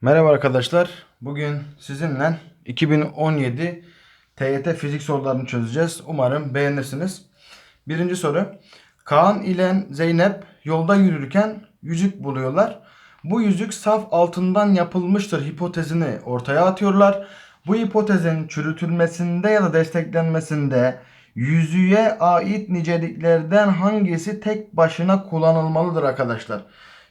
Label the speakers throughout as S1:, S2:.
S1: Merhaba arkadaşlar. Bugün sizinle 2017 TYT fizik sorularını çözeceğiz. Umarım beğenirsiniz. Birinci soru. Kaan ile Zeynep yolda yürürken yüzük buluyorlar. Bu yüzük saf altından yapılmıştır hipotezini ortaya atıyorlar. Bu hipotezin çürütülmesinde ya da desteklenmesinde yüzüğe ait niceliklerden hangisi tek başına kullanılmalıdır arkadaşlar?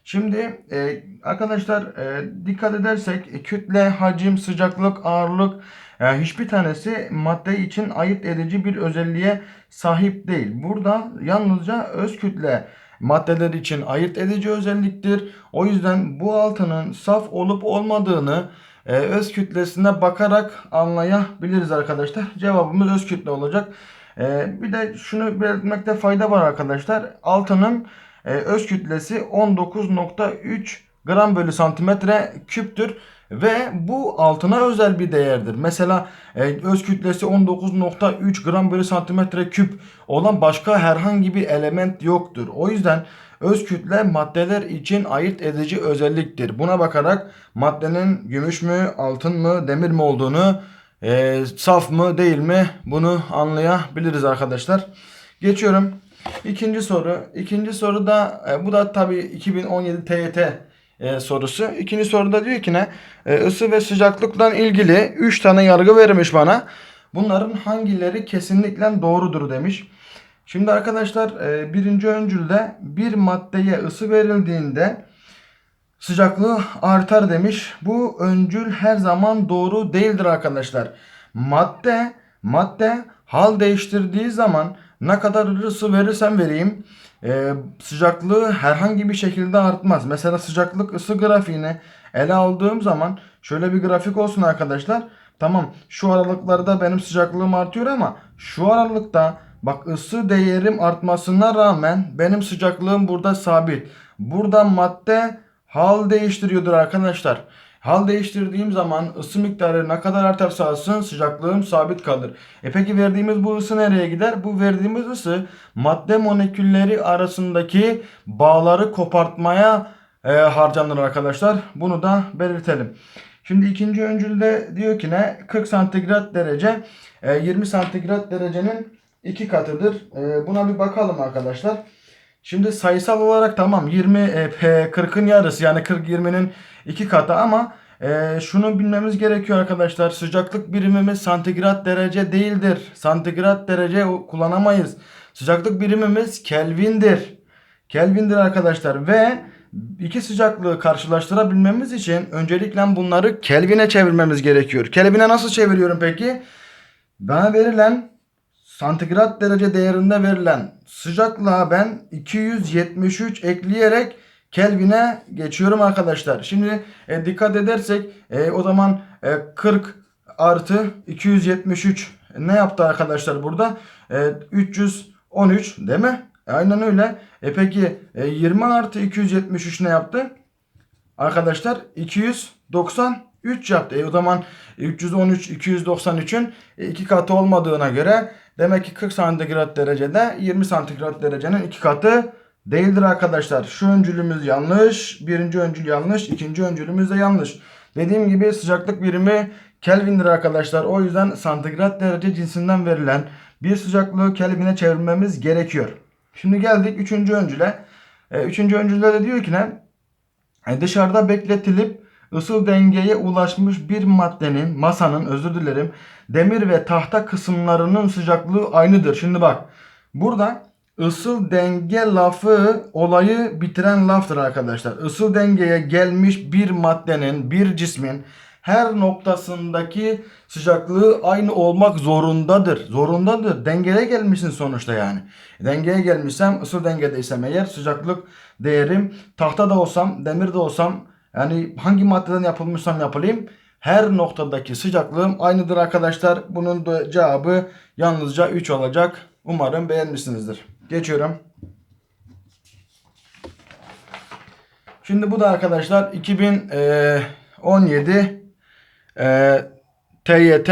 S1: Şimdi e, arkadaşlar e, dikkat edersek e, kütle, hacim, sıcaklık, ağırlık e, hiçbir tanesi madde için ayırt edici bir özelliğe sahip değil. Burada yalnızca öz kütle maddeler için ayırt edici özelliktir. O yüzden bu altının saf olup olmadığını e, öz kütlesine bakarak anlayabiliriz arkadaşlar. Cevabımız öz kütle olacak. E, bir de şunu belirtmekte fayda var arkadaşlar. Altının e, öz kütlesi 19.3 gram bölü santimetre küptür ve bu altına özel bir değerdir. Mesela e, öz kütlesi 19.3 gram bölü santimetre küp olan başka herhangi bir element yoktur. O yüzden öz kütle maddeler için ayırt edici özelliktir. Buna bakarak maddenin gümüş mü, altın mı, demir mi olduğunu e, saf mı değil mi bunu anlayabiliriz arkadaşlar. Geçiyorum. İkinci soru. İkinci soru da e, bu da tabii 2017 TYT e, sorusu. İkinci soruda diyor ki ne? E, ısı ve sıcaklıkla ilgili 3 tane yargı vermiş bana. Bunların hangileri kesinlikle doğrudur demiş. Şimdi arkadaşlar e, birinci öncülde bir maddeye ısı verildiğinde sıcaklığı artar demiş. Bu öncül her zaman doğru değildir arkadaşlar. Madde madde hal değiştirdiği zaman ne kadar ısı verirsem vereyim e, sıcaklığı herhangi bir şekilde artmaz. Mesela sıcaklık ısı grafiğini ele aldığım zaman şöyle bir grafik olsun arkadaşlar. Tamam şu aralıklarda benim sıcaklığım artıyor ama şu aralıkta bak ısı değerim artmasına rağmen benim sıcaklığım burada sabit. Burada madde hal değiştiriyordur arkadaşlar. Hal değiştirdiğim zaman ısı miktarı ne kadar artarsa artsın sıcaklığım sabit kalır. E peki verdiğimiz bu ısı nereye gider? Bu verdiğimiz ısı madde molekülleri arasındaki bağları kopartmaya e, harcanır arkadaşlar. Bunu da belirtelim. Şimdi ikinci öncülde diyor ki ne? 40 santigrat derece e, 20 santigrat derecenin iki katıdır. E, buna bir bakalım arkadaşlar. Şimdi sayısal olarak tamam 20 e, 40'ın yarısı yani 40 20'nin iki katı ama e, şunu bilmemiz gerekiyor arkadaşlar. Sıcaklık birimimiz santigrat derece değildir. Santigrat derece kullanamayız. Sıcaklık birimimiz Kelvin'dir. Kelvin'dir arkadaşlar ve iki sıcaklığı karşılaştırabilmemiz için öncelikle bunları Kelvin'e çevirmemiz gerekiyor. Kelvin'e nasıl çeviriyorum peki? Bana verilen santigrat derece değerinde verilen sıcaklığa ben 273 ekleyerek Kelvin'e geçiyorum arkadaşlar. Şimdi e, dikkat edersek e, o zaman e, 40 artı 273 ne yaptı arkadaşlar burada? E, 313 değil mi? E, aynen öyle. E peki e, 20 artı 273 ne yaptı? Arkadaşlar 293 yaptı. E o zaman 313 293'ün iki katı olmadığına göre demek ki 40 santigrat derecede 20 santigrat derecenin iki katı değildir arkadaşlar. Şu öncülümüz yanlış. Birinci öncül yanlış. ikinci öncülümüz de yanlış. Dediğim gibi sıcaklık birimi Kelvin'dir arkadaşlar. O yüzden santigrat derece cinsinden verilen bir sıcaklığı Kelvin'e çevirmemiz gerekiyor. Şimdi geldik üçüncü öncüle. E, üçüncü öncülde de diyor ki ne? E, dışarıda bekletilip ısı dengeye ulaşmış bir maddenin, masanın özür dilerim, demir ve tahta kısımlarının sıcaklığı aynıdır. Şimdi bak burada ısı denge lafı olayı bitiren laftır arkadaşlar. Isı dengeye gelmiş bir maddenin, bir cismin her noktasındaki sıcaklığı aynı olmak zorundadır. Zorundadır. Dengeye gelmişsin sonuçta yani. Dengeye gelmişsem, ısı dengedeysem eğer sıcaklık değerim tahta da olsam, demir de olsam yani hangi maddeden yapılmışsam yapılayım her noktadaki sıcaklığım aynıdır arkadaşlar. Bunun da cevabı yalnızca 3 olacak. Umarım beğenmişsinizdir. Geçiyorum. Şimdi bu da arkadaşlar 2017 e, TYT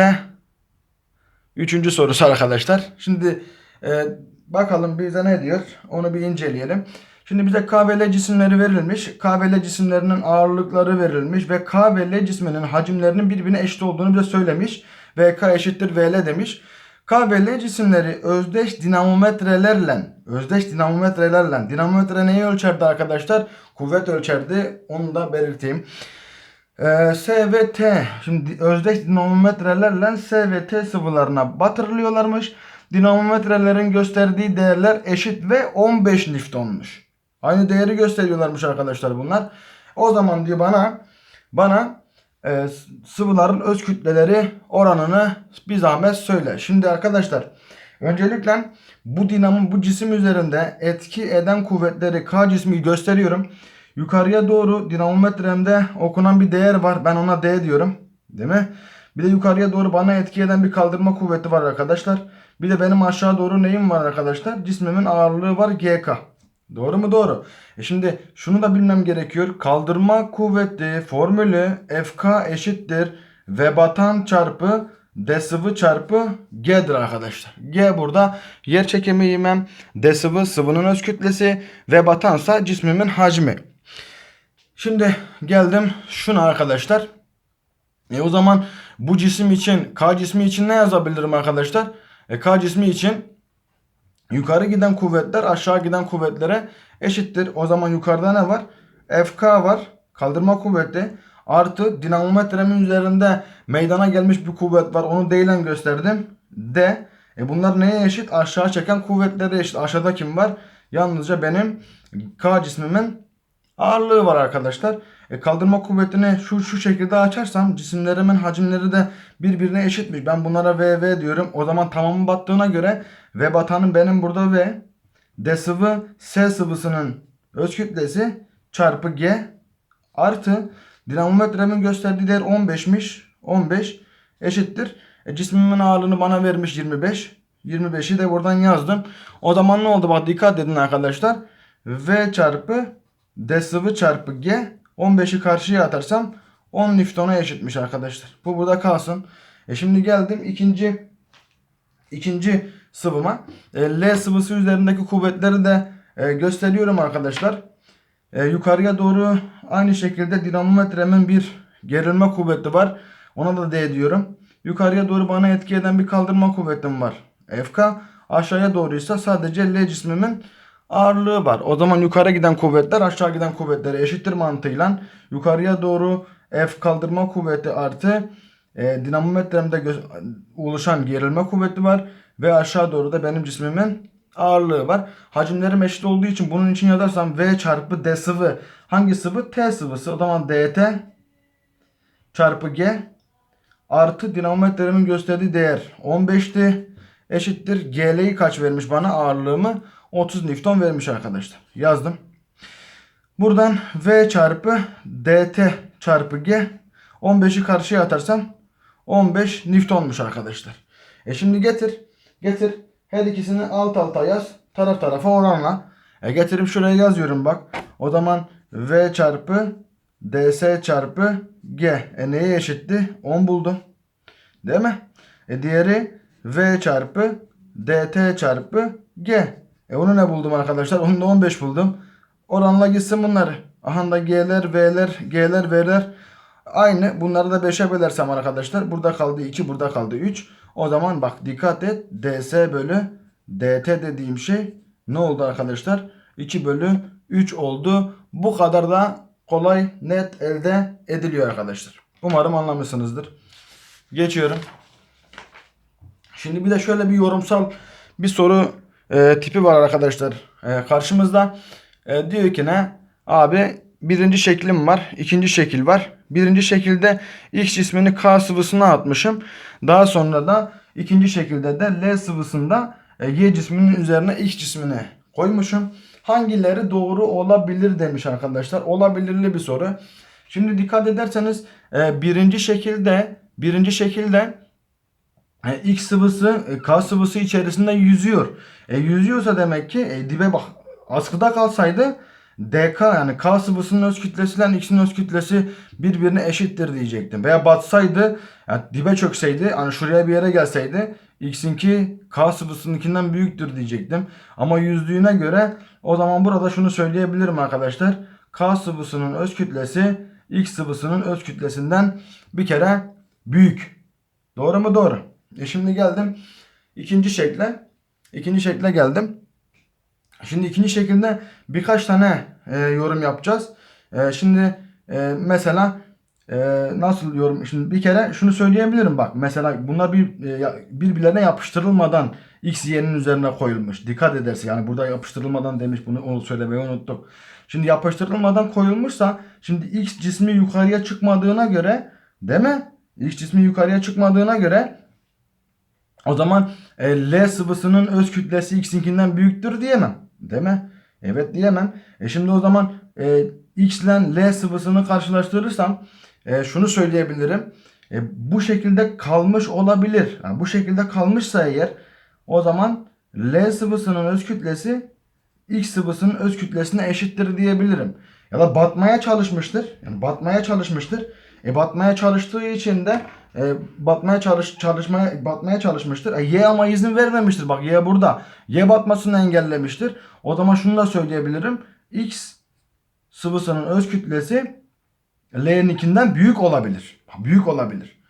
S1: 3. sorusu arkadaşlar. Şimdi e, bakalım bize ne diyor? Onu bir inceleyelim. Şimdi bize K ve L cisimleri verilmiş. K ve L cisimlerinin ağırlıkları verilmiş ve K ve L cisminin hacimlerinin birbirine eşit olduğunu bize söylemiş. VK eşittir VL demiş. K ve L cisimleri özdeş dinamometrelerle, özdeş dinamometrelerle, dinamometre neyi ölçerdi arkadaşlar? Kuvvet ölçerdi. Onu da belirteyim. Ee, S ve T, şimdi özdeş dinamometrelerle S ve T sıvılarına batırılıyorlarmış. Dinamometrelerin gösterdiği değerler eşit ve 15 Newton'muş. Aynı değeri gösteriyorlarmış arkadaşlar bunlar. O zaman diyor bana bana e, sıvıların öz kütleleri oranını bir zahmet söyle. Şimdi arkadaşlar öncelikle bu dinamo bu cisim üzerinde etki eden kuvvetleri K cismi gösteriyorum. Yukarıya doğru dinamometremde okunan bir değer var. Ben ona D diyorum. Değil mi? Bir de yukarıya doğru bana etki eden bir kaldırma kuvveti var arkadaşlar. Bir de benim aşağı doğru neyim var arkadaşlar? Cismimin ağırlığı var GK. Doğru mu? Doğru. E şimdi şunu da bilmem gerekiyor. Kaldırma kuvveti formülü FK eşittir V batan çarpı D sıvı çarpı G'dir arkadaşlar. G burada yer çekimi ivmem, D sıvı sıvının öz kütlesi ve batansa cismimin hacmi. Şimdi geldim şuna arkadaşlar. E o zaman bu cisim için K cismi için ne yazabilirim arkadaşlar? E K cismi için yukarı giden kuvvetler aşağı giden kuvvetlere eşittir. O zaman yukarıda ne var? FK var. Kaldırma kuvveti. Artı dinamometremin üzerinde meydana gelmiş bir kuvvet var. Onu D ile gösterdim. D. E bunlar neye eşit? Aşağı çeken kuvvetlere eşit. Aşağıda kim var? Yalnızca benim K cismimin ağırlığı var arkadaşlar. E, kaldırma kuvvetini şu şu şekilde açarsam cisimlerimin hacimleri de birbirine eşitmiş. Ben bunlara V V diyorum. O zaman tamamı battığına göre V batanın benim burada V. D sıvı S sıvısının öz kütlesi çarpı G artı dinamometremin gösterdiği değer 15'miş. 15 eşittir. E, cismimin ağırlığını bana vermiş 25. 25'i de buradan yazdım. O zaman ne oldu? Bak dikkat edin arkadaşlar. V çarpı D sıvı çarpı G 15'i karşıya atarsam 10 Newton'a eşitmiş arkadaşlar. Bu burada kalsın. E şimdi geldim ikinci ikinci sıvıma. E, L sıvısı üzerindeki kuvvetleri de e, gösteriyorum arkadaşlar. E, yukarıya doğru aynı şekilde dinamometremin bir gerilme kuvveti var. Ona da D diyorum. Yukarıya doğru bana etki eden bir kaldırma kuvvetim var. FK aşağıya doğruysa sadece L cismimin ağırlığı var. O zaman yukarı giden kuvvetler aşağı giden kuvvetlere eşittir mantığıyla yukarıya doğru F kaldırma kuvveti artı e, dinamometremde oluşan gerilme kuvveti var ve aşağı doğru da benim cismimin ağırlığı var. Hacimlerim eşit olduğu için bunun için yazarsam V çarpı D sıvı. Hangi sıvı? T sıvısı. O zaman DT çarpı G artı dinamometremin gösterdiği değer 15'ti. Eşittir. GL'yi kaç vermiş bana ağırlığımı? 30 Newton vermiş arkadaşlar. Yazdım. Buradan V çarpı DT çarpı G 15'i karşıya atarsam 15 Newton'muş arkadaşlar. E şimdi getir. Getir. Her ikisini alt alta yaz. Taraf tarafa oranla. E getirip şuraya yazıyorum bak. O zaman V çarpı DS çarpı G. E neye eşitti? 10 buldum. Değil mi? E diğeri V çarpı DT çarpı G. E onu ne buldum arkadaşlar? Onu da 15 buldum. Oranla gitsin bunları. Aha da G'ler, V'ler, G'ler, V'ler. Aynı. Bunları da 5'e bölersem arkadaşlar. Burada kaldı 2, burada kaldı 3. O zaman bak dikkat et. DS bölü DT dediğim şey ne oldu arkadaşlar? 2 bölü 3 oldu. Bu kadar da kolay, net elde ediliyor arkadaşlar. Umarım anlamışsınızdır. Geçiyorum. Şimdi bir de şöyle bir yorumsal bir soru e, tipi var arkadaşlar e, karşımızda. E, diyor ki ne? Abi birinci şeklim var. ikinci şekil var. Birinci şekilde X cismini K sıvısına atmışım. Daha sonra da ikinci şekilde de L sıvısında e, Y cisminin üzerine X cismini koymuşum. Hangileri doğru olabilir demiş arkadaşlar. Olabilirli bir soru. Şimdi dikkat ederseniz e, birinci şekilde birinci şekilde e, X sıvısı e, K sıvısı içerisinde yüzüyor. E, yüzüyorsa demek ki e, dibe bak askıda kalsaydı DK yani K sıvısının öz kütlesiyle X'in öz kütlesi birbirine eşittir diyecektim. Veya batsaydı yani dibe çökseydi hani şuraya bir yere gelseydi X'inki K sıvısınınkinden büyüktür diyecektim. Ama yüzlüğüne göre o zaman burada şunu söyleyebilirim arkadaşlar. K sıvısının öz kütlesi X sıvısının öz kütlesinden bir kere büyük. Doğru mu? Doğru. E şimdi geldim ikinci şekle. İkinci şekle geldim. Şimdi ikinci şekilde birkaç tane e, yorum yapacağız. E, şimdi e, mesela e, nasıl yorum? Şimdi bir kere şunu söyleyebilirim bak. Mesela bunlar bir e, birbirlerine yapıştırılmadan x y'nin üzerine koyulmuş. Dikkat ederse yani burada yapıştırılmadan demiş bunu onu söylemeyi unuttuk. Şimdi yapıştırılmadan koyulmuşsa şimdi x cismi yukarıya çıkmadığına göre değil mi? X cismi yukarıya çıkmadığına göre o zaman e, L sıvısının öz kütlesi X'inkinden büyüktür diyemem. Değil mi? Evet diyemem. E şimdi o zaman e, X ile L sıvısını karşılaştırırsam e, şunu söyleyebilirim. E, bu şekilde kalmış olabilir. Yani bu şekilde kalmışsa eğer o zaman L sıvısının öz kütlesi X sıvısının öz kütlesine eşittir diyebilirim. Ya da batmaya çalışmıştır. Yani batmaya çalışmıştır. E batmaya çalıştığı için de e, batmaya çalış çalışmaya batmaya çalışmıştır. E, y ama izin vermemiştir. Bak Y burada. Y batmasını engellemiştir. O zaman şunu da söyleyebilirim. X sıvısının öz kütlesi L'ninkinden büyük olabilir. Büyük olabilir.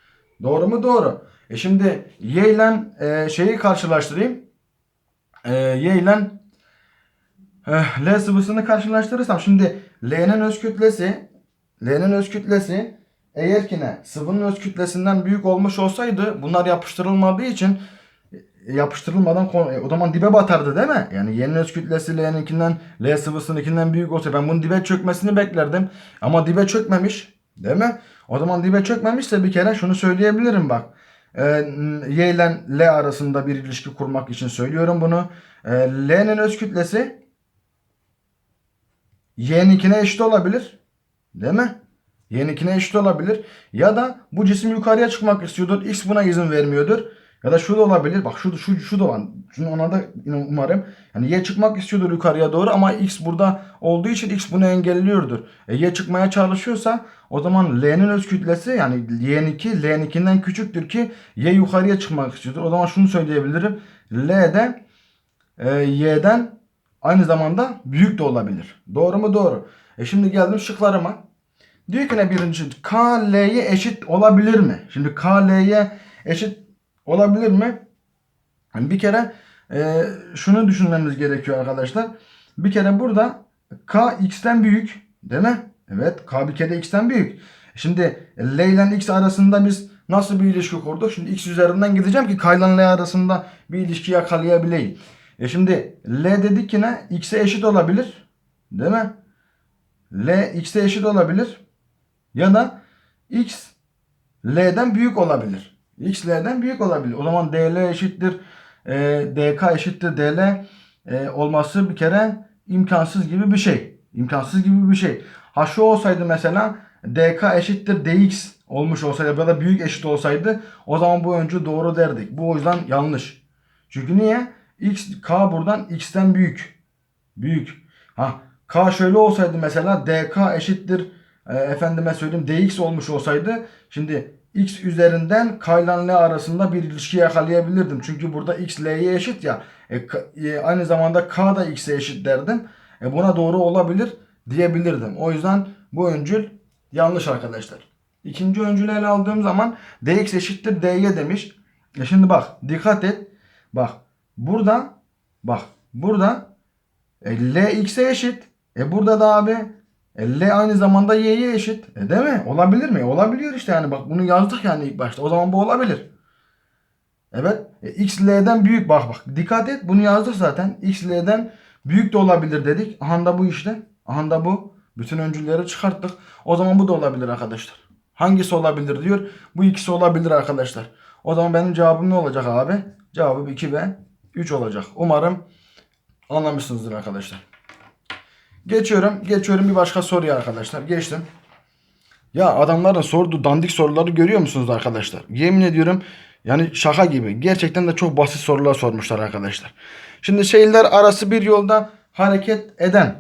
S1: Doğru mu? Doğru. E şimdi Y ile e, şeyi karşılaştırayım. E, y ile Eh, L sıvısını karşılaştırırsam şimdi L'nin öz kütlesi L'nin öz kütlesi eğer ki ne sıvının öz kütlesinden büyük olmuş olsaydı bunlar yapıştırılmadığı için e, yapıştırılmadan e, o zaman dibe batardı değil mi? Yani Y'nin öz kütlesi L'ninkinden L sıvısınınkinden büyük olsa ben bunun dibe çökmesini beklerdim. Ama dibe çökmemiş değil mi? O zaman dibe çökmemişse bir kere şunu söyleyebilirim bak. E, y ile L arasında bir ilişki kurmak için söylüyorum bunu. L'nin öz kütlesi y'ninkine eşit olabilir. Değil mi? Y'ninkine eşit olabilir. Ya da bu cisim yukarıya çıkmak istiyordur. X buna izin vermiyordur. Ya da şu da olabilir. Bak şu, şu, şu da var. Şunu ona da umarım. Yani Y çıkmak istiyordur yukarıya doğru ama X burada olduğu için X bunu engelliyordur. E, y çıkmaya çalışıyorsa o zaman L'nin öz kütlesi yani Y'ninki L'ninkinden küçüktür ki Y yukarıya çıkmak istiyordur. O zaman şunu söyleyebilirim. L de e, Y'den aynı zamanda büyük de olabilir. Doğru mu? Doğru. E şimdi geldim şıklarıma. Diyor ki ne birinci? K L'ye eşit olabilir mi? Şimdi K L'ye eşit olabilir mi? Yani bir kere e, şunu düşünmemiz gerekiyor arkadaşlar. Bir kere burada K X'ten büyük. Değil mi? Evet. K bir kere X'ten büyük. Şimdi L ile X arasında biz nasıl bir ilişki kurduk? Şimdi X üzerinden gideceğim ki K ile L arasında bir ilişki yakalayabileyim. E şimdi L dedik ki ne? X'e eşit olabilir. Değil mi? L X'e eşit olabilir. Ya da X L'den büyük olabilir. X L'den büyük olabilir. O zaman DL eşittir. e, DK eşittir DL e, olması bir kere imkansız gibi bir şey. İmkansız gibi bir şey. Ha şu olsaydı mesela DK eşittir DX olmuş olsaydı ya da büyük eşit olsaydı o zaman bu öncü doğru derdik. Bu o yüzden yanlış. Çünkü niye? X K buradan X'ten büyük. Büyük. Ha K şöyle olsaydı mesela DK eşittir e, efendime söyleyeyim DX olmuş olsaydı şimdi X üzerinden K ile L arasında bir ilişki yakalayabilirdim. Çünkü burada X L'ye eşit ya. E, K- e, aynı zamanda K da X'e eşit derdim. E, buna doğru olabilir diyebilirdim. O yüzden bu öncül yanlış arkadaşlar. İkinci öncülü ele aldığım zaman dx eşittir dy demiş. E şimdi bak dikkat et. Bak burada bak burada e, L x'e eşit. E burada da abi e, L aynı zamanda y'ye eşit. E değil mi? Olabilir mi? Olabiliyor işte yani. Bak bunu yazdık yani ilk başta. O zaman bu olabilir. Evet. E, x L'den büyük. Bak bak. Dikkat et. Bunu yazdık zaten. X L'den büyük de olabilir dedik. Aha da bu işte. Aha da bu. Bütün öncülleri çıkarttık. O zaman bu da olabilir arkadaşlar. Hangisi olabilir diyor. Bu ikisi olabilir arkadaşlar. O zaman benim cevabım ne olacak abi? Cevabım 2 ve 3 olacak. Umarım anlamışsınızdır arkadaşlar. Geçiyorum. Geçiyorum bir başka soruya arkadaşlar. Geçtim. Ya adamların sorduğu dandik soruları görüyor musunuz arkadaşlar? Yemin ediyorum yani şaka gibi. Gerçekten de çok basit sorular sormuşlar arkadaşlar. Şimdi şehirler arası bir yolda hareket eden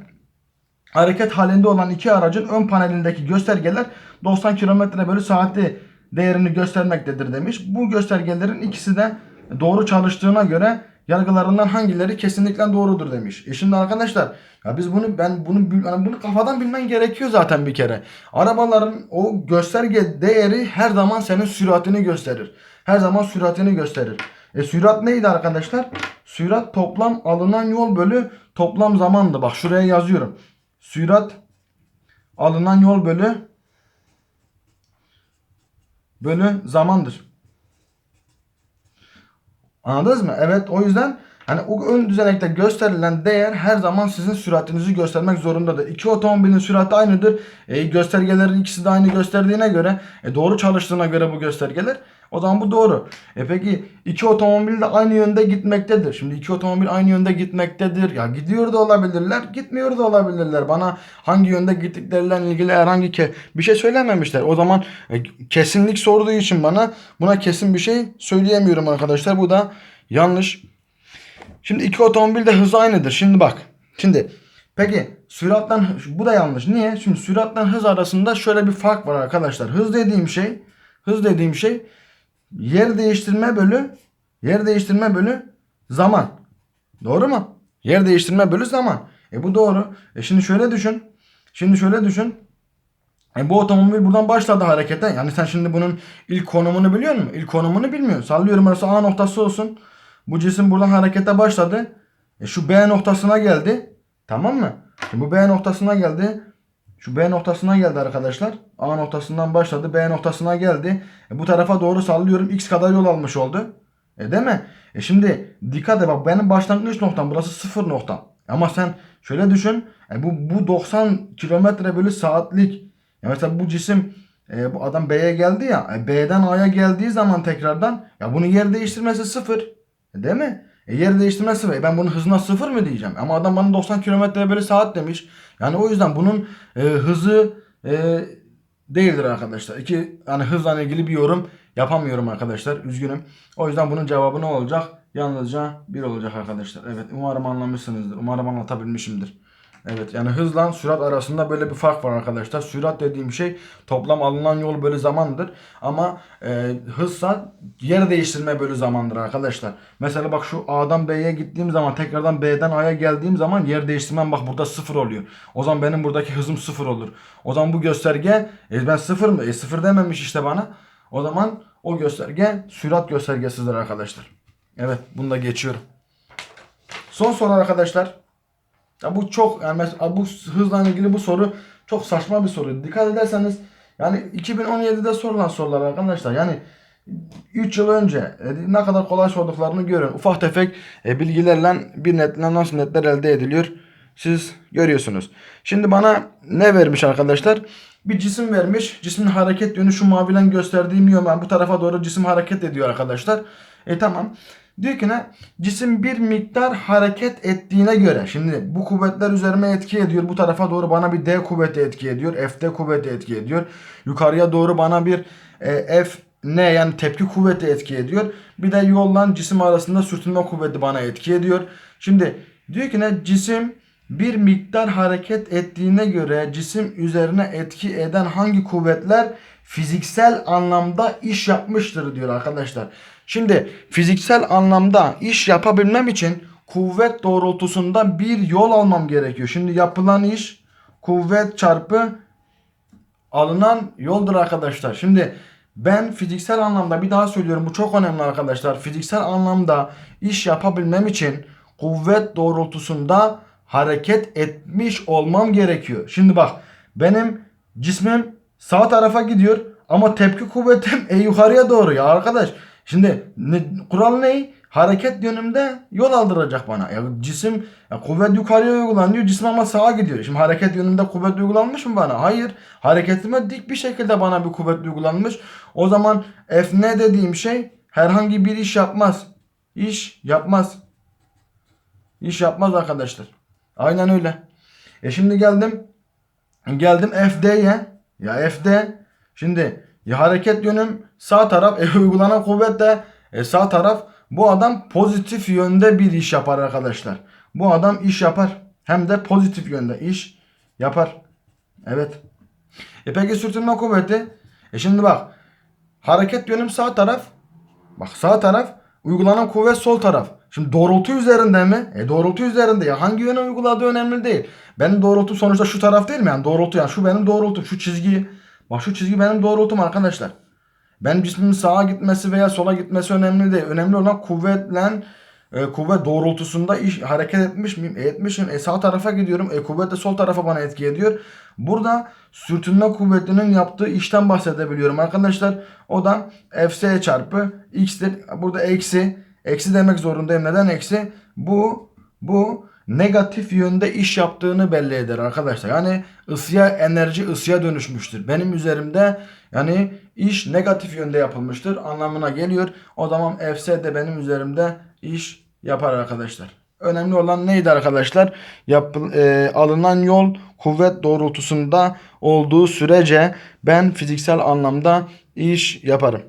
S1: hareket halinde olan iki aracın ön panelindeki göstergeler 90 km bölü saati değerini göstermektedir demiş. Bu göstergelerin ikisi de doğru çalıştığına göre yargılarından hangileri kesinlikle doğrudur demiş. E şimdi arkadaşlar ya biz bunu ben bunu yani bunu kafadan bilmen gerekiyor zaten bir kere. Arabaların o gösterge değeri her zaman senin süratini gösterir. Her zaman süratini gösterir. E sürat neydi arkadaşlar? Sürat toplam alınan yol bölü toplam zamandı. Bak şuraya yazıyorum. Sürat alınan yol bölü bölü zamandır. Anladınız mı? Evet o yüzden hani o ön düzenekte gösterilen değer her zaman sizin süratinizi göstermek zorundadır. İki otomobilin sürati aynıdır. E, göstergelerin ikisi de aynı gösterdiğine göre e, doğru çalıştığına göre bu göstergeler o zaman bu doğru. E peki iki otomobil de aynı yönde gitmektedir. Şimdi iki otomobil aynı yönde gitmektedir. Ya gidiyor da olabilirler, gitmiyor da olabilirler. Bana hangi yönde gittikleriyle ilgili herhangi ki bir şey söylememişler. O zaman e, kesinlik sorduğu için bana buna kesin bir şey söyleyemiyorum arkadaşlar. Bu da yanlış. Şimdi iki otomobil de hızı aynıdır. Şimdi bak. Şimdi peki sürattan bu da yanlış. Niye? Şimdi sürattan hız arasında şöyle bir fark var arkadaşlar. Hız dediğim şey hız dediğim şey yer değiştirme bölü yer değiştirme bölü zaman. Doğru mu? Yer değiştirme bölü zaman. E bu doğru. E şimdi şöyle düşün. Şimdi şöyle düşün. E bu otomobil buradan başladı harekete. Yani sen şimdi bunun ilk konumunu biliyor musun? İlk konumunu bilmiyorsun. Sallıyorum orası A noktası olsun. Bu cisim buradan harekete başladı. E şu B noktasına geldi. Tamam mı? Şimdi bu B noktasına geldi. Şu B noktasına geldi arkadaşlar. A noktasından başladı. B noktasına geldi. E bu tarafa doğru sallıyorum. X kadar yol almış oldu. E değil mi? E şimdi dikkat et bak benim başlangıç noktam burası sıfır noktam. Ama sen şöyle düşün. E bu, bu 90 kilometre bölü saatlik. Ya mesela bu cisim e, bu adam B'ye geldi ya. E, B'den A'ya geldiği zaman tekrardan ya bunun yer değiştirmesi sıfır. E, değil mi? E, yer değiştirme sıfır. E, ben bunun hızına sıfır mı diyeceğim? Ama adam bana 90 kilometre bölü saat demiş. Yani o yüzden bunun e, hızı e, değildir arkadaşlar. İki hani hızla ilgili bir yorum yapamıyorum arkadaşlar. Üzgünüm. O yüzden bunun cevabı ne olacak? Yalnızca bir olacak arkadaşlar. Evet umarım anlamışsınızdır. Umarım anlatabilmişimdir. Evet yani hızla sürat arasında böyle bir fark var arkadaşlar. Sürat dediğim şey toplam alınan yol bölü zamandır. Ama e, hızsa yer değiştirme bölü zamandır arkadaşlar. Mesela bak şu A'dan B'ye gittiğim zaman tekrardan B'den A'ya geldiğim zaman yer değiştirmem bak burada sıfır oluyor. O zaman benim buradaki hızım sıfır olur. O zaman bu gösterge e, ben sıfır mı? E sıfır dememiş işte bana. O zaman o gösterge sürat göstergesidir arkadaşlar. Evet bunu da geçiyorum. Son soru arkadaşlar. Ya bu çok yani mesela bu hızla ilgili bu soru çok saçma bir soru. Dikkat ederseniz yani 2017'de sorulan sorular arkadaşlar. Yani 3 yıl önce e, ne kadar kolay sorduklarını görün. Ufak tefek e, bilgilerle bir netle nasıl netler elde ediliyor. Siz görüyorsunuz. Şimdi bana ne vermiş arkadaşlar? Bir cisim vermiş. Cismin hareket yönü şu mavilen gösterdiğim yön. Yani bu tarafa doğru cisim hareket ediyor arkadaşlar. E tamam. Diyor ki ne? Cisim bir miktar hareket ettiğine göre. Şimdi bu kuvvetler üzerime etki ediyor. Bu tarafa doğru bana bir D kuvveti etki ediyor. F'de kuvveti etki ediyor. Yukarıya doğru bana bir e, F ne yani tepki kuvveti etki ediyor. Bir de yolla cisim arasında sürtünme kuvveti bana etki ediyor. Şimdi diyor ki ne? Cisim bir miktar hareket ettiğine göre cisim üzerine etki eden hangi kuvvetler fiziksel anlamda iş yapmıştır diyor arkadaşlar. Şimdi fiziksel anlamda iş yapabilmem için kuvvet doğrultusunda bir yol almam gerekiyor. Şimdi yapılan iş kuvvet çarpı alınan yoldur arkadaşlar. Şimdi ben fiziksel anlamda bir daha söylüyorum bu çok önemli arkadaşlar. Fiziksel anlamda iş yapabilmem için kuvvet doğrultusunda hareket etmiş olmam gerekiyor. Şimdi bak benim cismim sağ tarafa gidiyor ama tepki kuvvetim e yukarıya doğru ya arkadaş. Şimdi ne, kural ne? Hareket yönümde yol aldıracak bana. Ya cisim ya kuvvet yukarıya uygulanıyor. Cisim ama sağa gidiyor. Şimdi hareket yönünde kuvvet uygulanmış mı bana? Hayır. Hareketime dik bir şekilde bana bir kuvvet uygulanmış. O zaman F ne dediğim şey herhangi bir iş yapmaz. İş yapmaz. İş yapmaz arkadaşlar. Aynen öyle. E şimdi geldim. Geldim FD'ye. Ya FD. Şimdi ya hareket yönüm sağ taraf. E, uygulanan kuvvet de e, sağ taraf. Bu adam pozitif yönde bir iş yapar arkadaşlar. Bu adam iş yapar. Hem de pozitif yönde iş Yapar. Evet. E peki sürtünme kuvveti? E şimdi bak. Hareket yönüm sağ taraf. Bak sağ taraf. Uygulanan kuvvet sol taraf. Şimdi doğrultu üzerinde mi? E doğrultu üzerinde ya. Hangi yöne uyguladığı önemli değil. Benim doğrultu sonuçta şu taraf değil mi? Yani doğrultu yani şu benim doğrultum. Şu çizgi. Bak şu çizgi benim doğrultum arkadaşlar. Benim cismimin sağa gitmesi veya sola gitmesi önemli değil. Önemli olan kuvvetle e, kuvvet doğrultusunda iş, hareket etmiş miyim? Etmişim. E sağ tarafa gidiyorum. E kuvvet de sol tarafa bana etki ediyor. Burada sürtünme kuvvetinin yaptığı işten bahsedebiliyorum arkadaşlar. O da Fs çarpı x'tir. Burada eksi. Eksi demek zorundayım. Neden eksi? Bu bu negatif yönde iş yaptığını belli eder arkadaşlar. Yani ısıya enerji ısıya dönüşmüştür. Benim üzerimde yani iş negatif yönde yapılmıştır anlamına geliyor. O zaman Fs de benim üzerimde iş yapar arkadaşlar. Önemli olan neydi arkadaşlar? Yap, e, alınan yol kuvvet doğrultusunda olduğu sürece ben fiziksel anlamda iş yaparım.